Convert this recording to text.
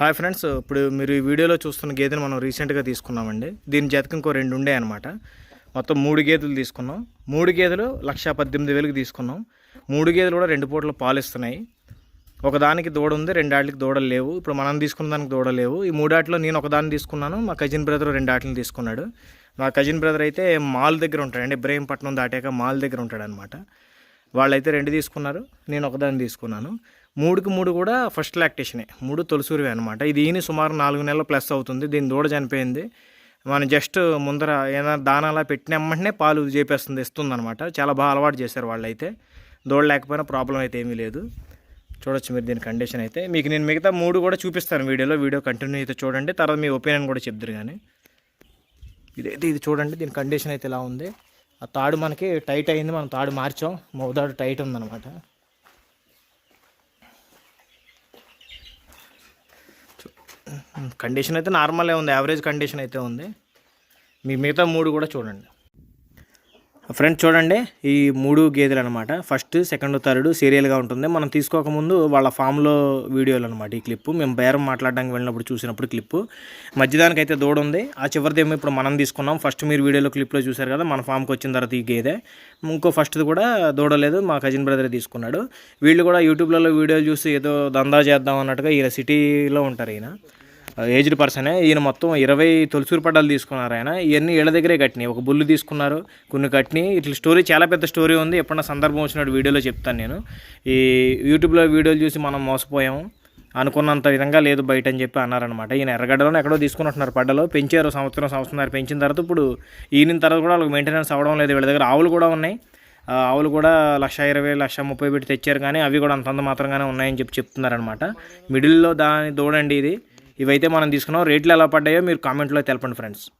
Hi friends ఇప్పుడు మీరు ఈ వీడియోలో చూస్తున్న గేదెను మనం రీసెంట్గా తీసుకున్నామండి. దీని జతకి ఇంకో రెండు ఉండే అనమాట మొత్తం మూడు గేదెలు తీసుకున్నాం. మూడు గేదెలు లక్ష పద్దెనిమిది వేలకు తీసుకున్నాం. మూడు గేదెలు కూడా రెండు పూటలు పాలు ఇస్తున్నాయి ఒకదానికి దూడ ఉంది రెండాటికి దూడలు లేవు. ఇప్పుడు మనం తీసుకున్న దానికి దూడ లేవు. ఈ మూడాటిలో నేను ఒకదాన్ని తీసుకున్నాను మా కజిన్ బ్రదర్ రెండు తీసుకున్నాడు. మా కజిన్ బ్రదర్ అయితే మాల్ దగ్గర ఉంటాడండి. ఇబ్రహీంపట్నం దాటాక మాల్ దగ్గర ఉంటాడనమాట వాళ్ళైతే రెండు తీసుకున్నారు నేను ఒకదాన్ని తీసుకున్నాను. మూడుకి మూడు కూడా ఫస్ట్ లాక్టేషనే మూడు తొలిసూరివే అనమాట ఇది ఈయన సుమారు నాలుగు నెలలు ప్లస్ అవుతుంది దీని దూడ చనిపోయింది. మనం జస్ట్ ముందర ఏదైనా దానాలా పెట్టిన వెంటనే పాలు చేపేస్తుంది ఇస్తుంది అనమాట చాలా బాగా అలవాటు చేశారు వాళ్ళైతే. దూడ లేకపోయినా ప్రాబ్లం అయితే ఏమీ లేదు. చూడొచ్చు మీరు దీని కండిషన్ అయితే. మీకు నేను మిగతా మూడు కూడా చూపిస్తాను వీడియోలో వీడియో కంటిన్యూ అయితే చూడండి. తర్వాత మీ ఒపీనియన్ కూడా చెప్తారు కానీ ఇదైతే ఇది చూడండి దీని కండిషన్ అయితే ఇలా ఉంది. ఆ తాడు మనకి టైట్ అయింది మనం తాడు మార్చాం. మౌతాడు టైట్ ఉందన్నమాట. కండిషన్ అయితే నార్మలే ఉంది యావరేజ్ కండిషన్ అయితే ఉంది. మీ మిగతా మూడు కూడా చూడండి. ఫ్రెండ్స్ చూడండి ఈ మూడు గేదెలు అనమాట ఫస్ట్ సెకండ్ థర్డ్ సీరియల్గా ఉంటుంది. మనం తీసుకోకముందు వాళ్ళ ఫామ్లో వీడియోలు అనమాట ఈ క్లిప్ మేము బేరం మాట్లాడడానికి వెళ్ళినప్పుడు చూసినప్పుడు క్లిప్ మధ్యదానికి అయితే దూడ ఉంది ఆ చివరిదేమో ఇప్పుడు మనం తీసుకున్నాం. ఫస్ట్ మీరు వీడియోలో క్లిప్లో చూశారు కదా మన ఫామ్కి వచ్చిన తర్వాత ఈ గేదె. ఇంకో ఫస్ట్ది కూడా దూడ లేదు మా కజిన్ బ్రదర్ తీసుకున్నాడు. వీళ్ళు కూడా యూట్యూబ్లలో వీడియోలు చూసి ఏదో దందా చేద్దాం అన్నట్టుగా ఈయన సిటీలో ఉంటారు ఈయన. ఏజ్డ్ పర్సనే ఈయన మొత్తం ఇరవై తొలిసూరు పడ్డాలు తీసుకున్నారు ఆయన. ఇవన్నీ ఇళ్ళ దగ్గరే కట్టినాయి. ఒక బుల్లు తీసుకున్నారు కొన్ని కట్టినాయి. ఇట్లా స్టోరీ చాలా పెద్ద స్టోరీ ఉంది. ఎప్పుడన్నా సందర్భం వచ్చినట్టు వీడియోలో చెప్తాను నేను. ఈ యూట్యూబ్లో వీడియోలు చూసి మనం మోసపోయాము అనుకున్నంత విధంగా లేదు బయట అని చెప్పి అన్నారనమాట ఈయన ఎర్రగడ్డలో ఎక్కడో తీసుకున్నట్టున్నారు పడ్డలో. పెంచారు సంవత్సరం సంవత్సరం పెంచిన తర్వాత ఇప్పుడు ఈయన తర్వాత కూడా వాళ్ళకి మెయింటెనెన్స్ అవ్వడం లేదు. వీళ్ళ దగ్గర ఆవులు కూడా ఉన్నాయి. ఆవులు కూడా లక్ష ఇరవై లక్ష ముప్పై పెట్టి తెచ్చారు కానీ అవి కూడా అంతంత మాత్రంగానే ఉన్నాయని చెప్పి చెప్తున్నారనమాట మిడిల్లో దాని దూడండి ఇది. ఇవైతే మనం తీసుకున్నాం. రేట్లు ఎలా పడ్డాయో మీరు కామెంట్లో తెలపండి ఫ్రెండ్స్.